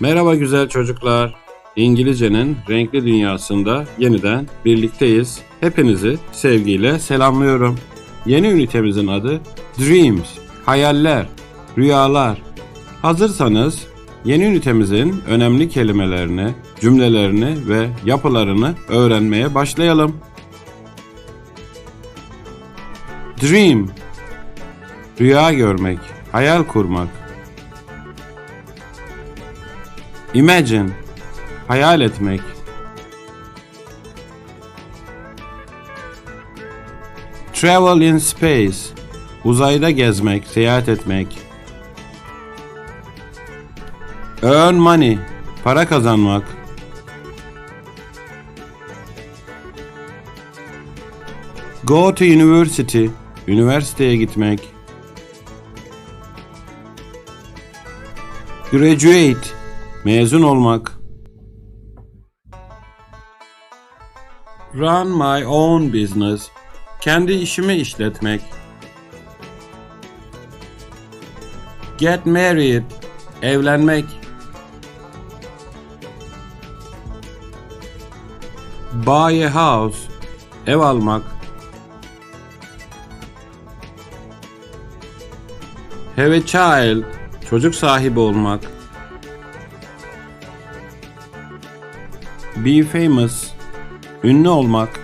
Merhaba güzel çocuklar. İngilizcenin renkli dünyasında yeniden birlikteyiz. Hepinizi sevgiyle selamlıyorum. Yeni ünitemizin adı Dreams, hayaller, rüyalar. Hazırsanız yeni ünitemizin önemli kelimelerini, cümlelerini ve yapılarını öğrenmeye başlayalım. Dream Rüya görmek, hayal kurmak. Imagine Hayal etmek. Travel in space Uzayda gezmek, seyahat etmek. Earn money Para kazanmak. Go to university Üniversiteye gitmek. Graduate Mezun olmak. Run my own business. Kendi işimi işletmek. Get married. Evlenmek. Buy a house. Ev almak. Have a child. Çocuk sahibi olmak. Be famous. Ünlü olmak.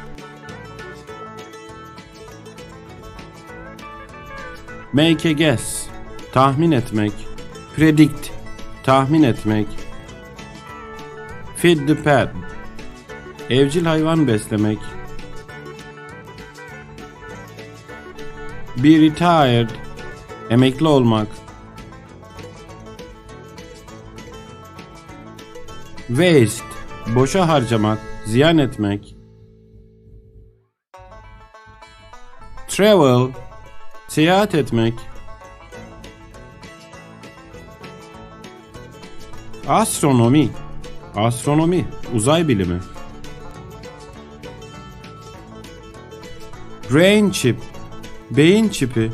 Make a guess. Tahmin etmek. Predict. Tahmin etmek. Feed the pet. Evcil hayvan beslemek. Be retired. Emekli olmak. Waste. Boşa harcamak, ziyan etmek. Travel. Seyahat etmek. Astronomi. Astronomi, uzay bilimi. Brain chip. Beyin çipi.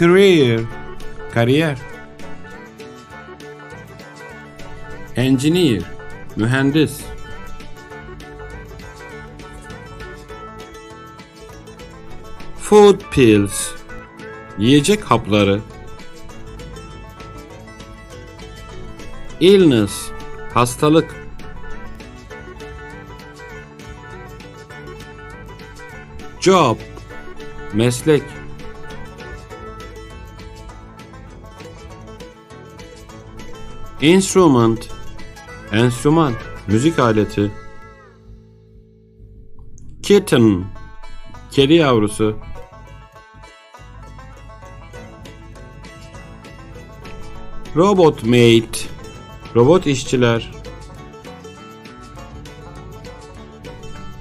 Career. Kariyer. Engineer. Mühendis. Food pills. Yiyecek hapları. Illness. Hastalık. Job. Meslek. Instrument. Enstrüman. Müzik aleti. Kitten. Kedi yavrusu. Robot mate. Robot işçiler.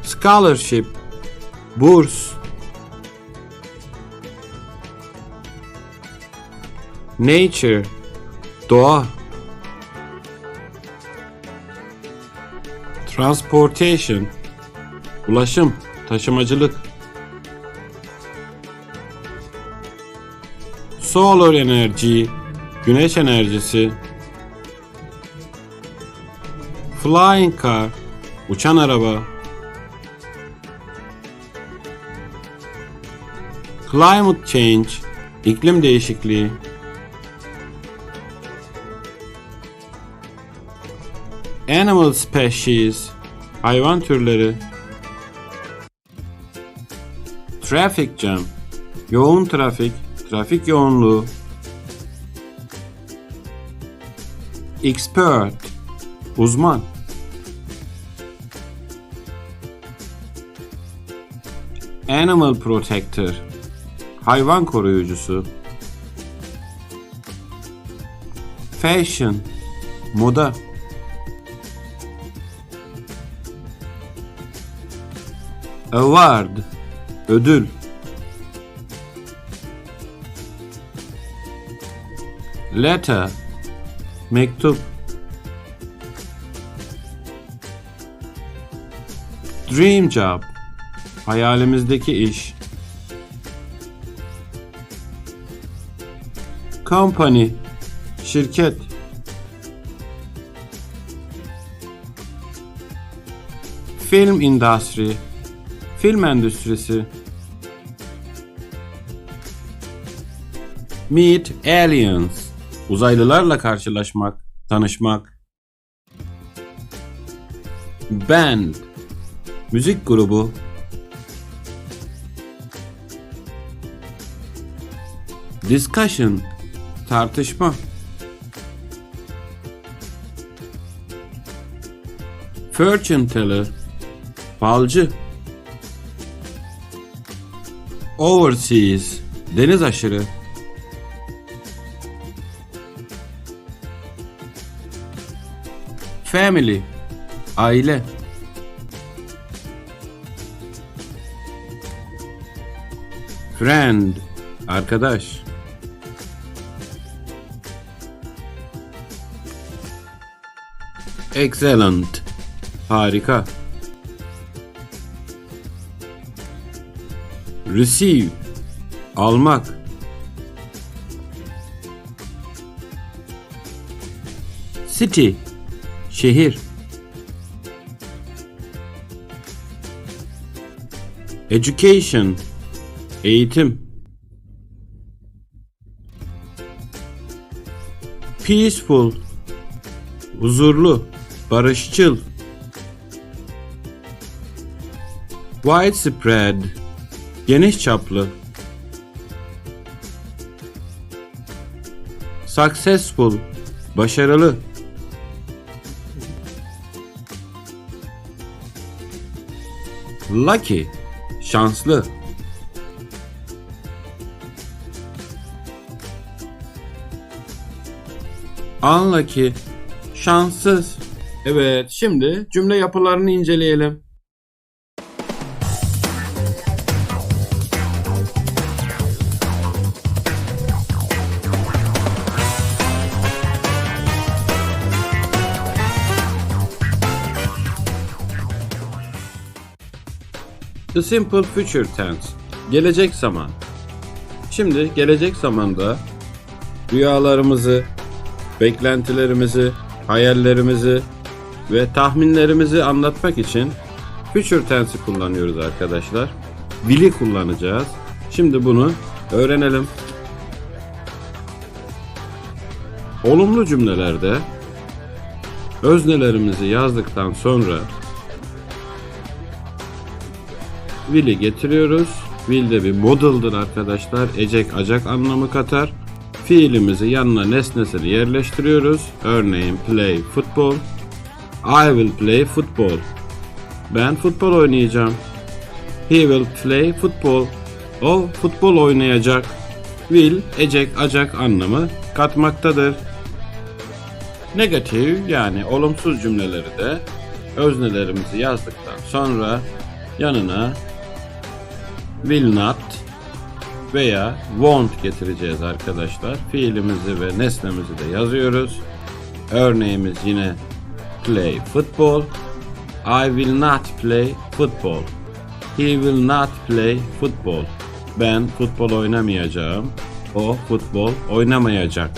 Scholarship. Burs. Nature. Doğa. Transportation. Ulaşım, taşımacılık. Solar energy, güneş enerjisi. Flying car, uçan araba. Climate change, iklim değişikliği. Animal species, hayvan türleri. Traffic jam, yoğun trafik, trafik yoğunluğu. Expert, uzman. Animal protector, hayvan koruyucusu. Fashion, moda. Award, ödül. Letter, mektup. Dream job, hayalimizdeki iş. Company. Şirket. Film industry. Film endüstrisi. Meet aliens. Uzaylılarla karşılaşmak, tanışmak. Band. Müzik grubu. Discussion. Tartışma. Fortune teller. Falcı. Overseas. Deniz aşırı. Family. Aile. Friend. Arkadaş. Excellent. Harika. Receive. Almak. City. Şehir. Education. Eğitim. Peaceful. Huzurlu. Barışçıl. Widespread. Geniş çaplı. Successful. Başarılı. Lucky. Şanslı. Unlucky. Şanssız. Evet, şimdi cümle yapılarını inceleyelim. The simple future tense. Gelecek zaman. Şimdi gelecek zamanda rüyalarımızı, beklentilerimizi, hayallerimizi ve tahminlerimizi anlatmak için future tense'i kullanıyoruz arkadaşlar. Will'i kullanacağız. Şimdi bunu öğrenelim. Olumlu cümlelerde öznelerimizi yazdıktan sonra will'i getiriyoruz. Will de bir model'dır arkadaşlar. Ecek acak anlamı katar. Fiilimizi yanına nesnesini yerleştiriyoruz. Örneğin play football. I will play football. Ben futbol oynayacağım. He will play football. O futbol oynayacak. Will, ecek, acak anlamı katmaktadır. Negatif yani olumsuz cümleleri de öznelerimizi yazdıktan sonra yanına will not veya won't getireceğiz arkadaşlar. Fiilimizi ve nesnemizi de yazıyoruz. Örneğimiz yine play football. I will not play football. He will not play football. Ben futbol oynamayacağım. O futbol oynamayacak.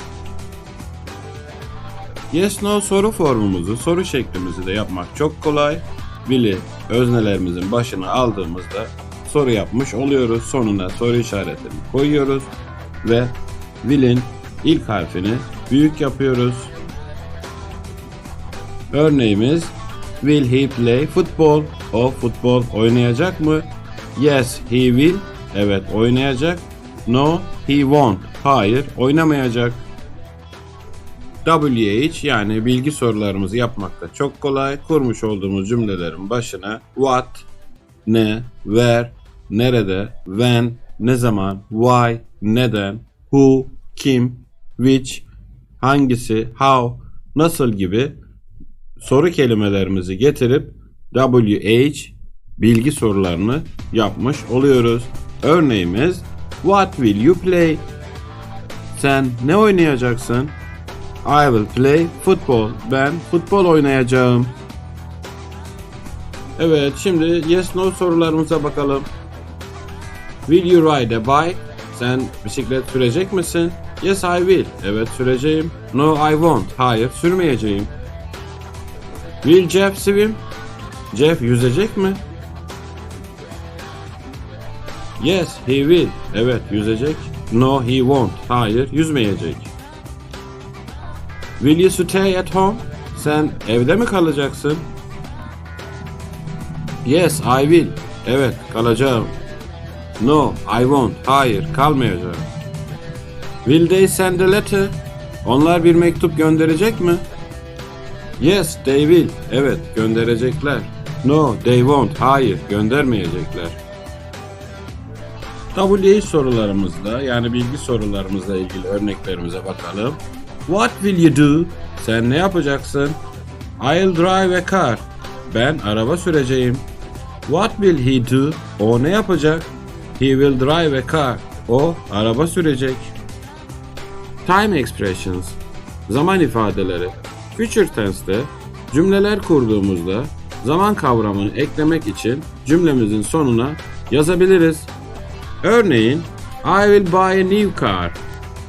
Yes no soru formumuzu, soru şeklimizi de yapmak çok kolay. Will'i öznelerimizin başına aldığımızda soru yapmış oluyoruz. Sonuna soru işaretini koyuyoruz ve will'in ilk harfini büyük yapıyoruz. Örneğimiz Will he play football? O futbol oynayacak mı? Yes, he will. Evet, oynayacak. No, he won't. Hayır, oynamayacak. WH yani bilgi sorularımızı yapmakta çok kolay. Kurmuş olduğumuz cümlelerin başına what, ne, where, nerede, when, ne zaman, why, neden, who, kim, which, hangisi, how, nasıl gibi soru kelimelerimizi getirip WH bilgi sorularını yapmış oluyoruz. Örneğimiz What will you play? Sen ne oynayacaksın? I will play football. Ben futbol oynayacağım. Evet, şimdi yes no sorularımıza bakalım. Will you ride a bike? sen bisiklet sürecek misin? Yes I will. Evet süreceğim. No I won't. Hayır sürmeyeceğim. Will Jeff swim? Jeff yüzecek mi? Yes he will. Evet yüzecek. No he won't. Hayır yüzmeyecek. Will you stay at home? Sen evde mi kalacaksın? Yes I will. Evet kalacağım. No I won't. Hayır kalmayacağım. Will they send a letter? Onlar bir mektup gönderecek mi? Yes they will. Evet gönderecekler. No they won't. Hayır göndermeyecekler. WH sorularımızda yani bilgi sorularımızla ilgili örneklerimize bakalım. What will you do? Sen ne yapacaksın? I'll drive a car. Ben araba süreceğim. What will he do? O ne yapacak? He will drive a car. O araba sürecek. Time expressions. Zaman ifadeleri. Future tense'te cümleler kurduğumuzda zaman kavramını eklemek için cümlemizin sonuna yazabiliriz. Örneğin I will buy a new car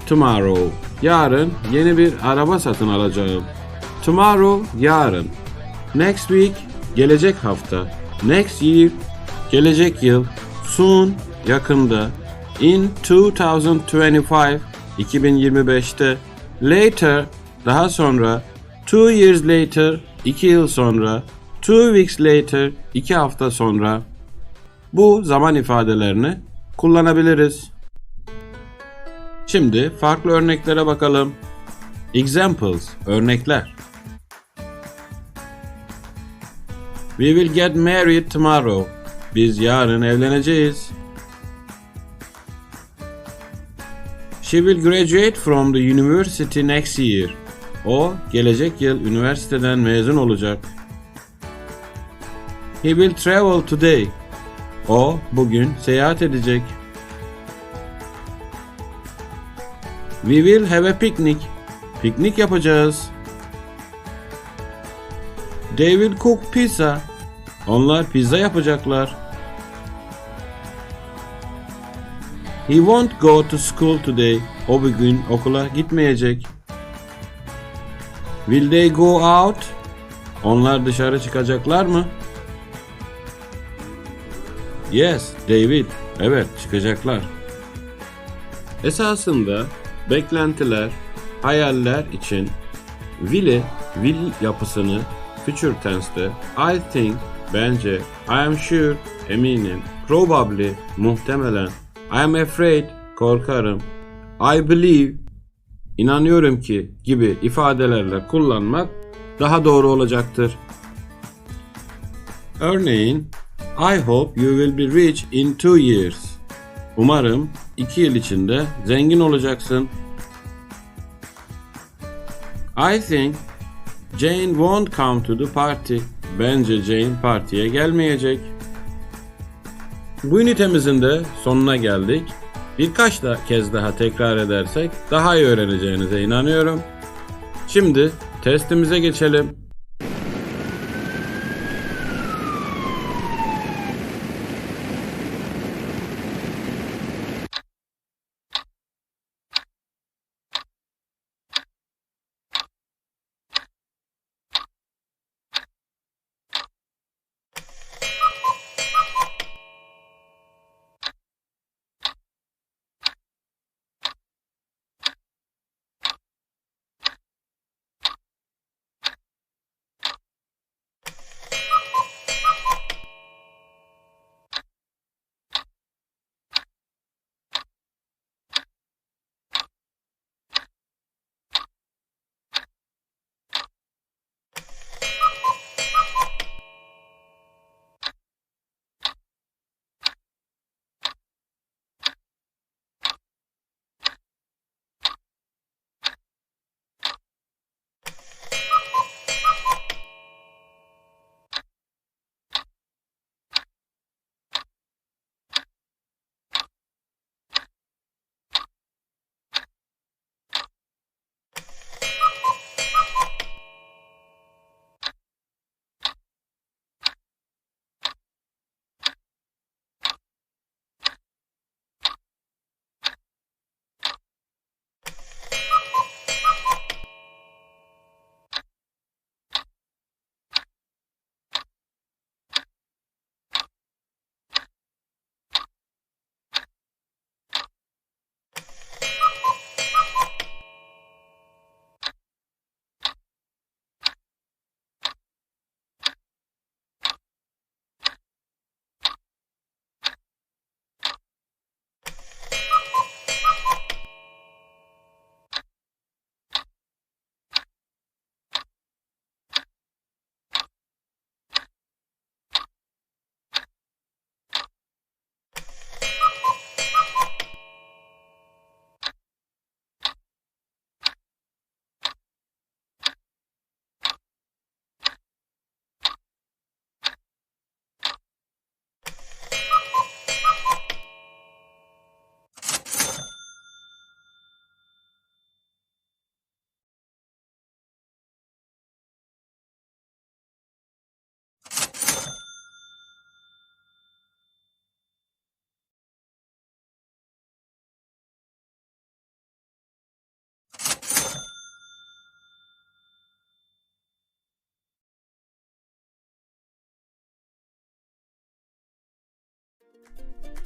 tomorrow. Yarın yeni bir araba satın alacağım. Tomorrow yarın. Next week gelecek hafta. Next year gelecek yıl. Soon yakında. In 2025 2025'te. Later daha sonra. Two years later iki yıl sonra. Two weeks later iki hafta sonra. Bu zaman ifadelerini kullanabiliriz. Şimdi farklı örneklere bakalım. Examples, örnekler. We will get married tomorrow. Biz yarın evleneceğiz. She will graduate from the university next year. O gelecek yıl üniversiteden mezun olacak. He will travel today. O bugün seyahat edecek. We will have a picnic. Piknik yapacağız. They will cook pizza. Onlar pizza yapacaklar. He won't go to school today. O bugün okula gitmeyecek. Will they go out? Onlar dışarı çıkacaklar mı? Yes, they will. Evet, çıkacaklar. Esasında beklentiler, hayaller için will'i, will yapısını future tense'te I think, bence, I am sure, eminim, probably, muhtemelen, I am afraid, korkarım, I believe, inanıyorum ki gibi ifadelerle kullanmak daha doğru olacaktır. Örneğin, I hope you will be rich in two years. Umarım iki yıl içinde zengin olacaksın. I think Jane won't come to the party. Bence Jane partiye gelmeyecek. Bu ünitemizin de sonuna geldik. Birkaç da kez daha tekrar edersek daha iyi öğreneceğinize inanıyorum. Şimdi testimize geçelim.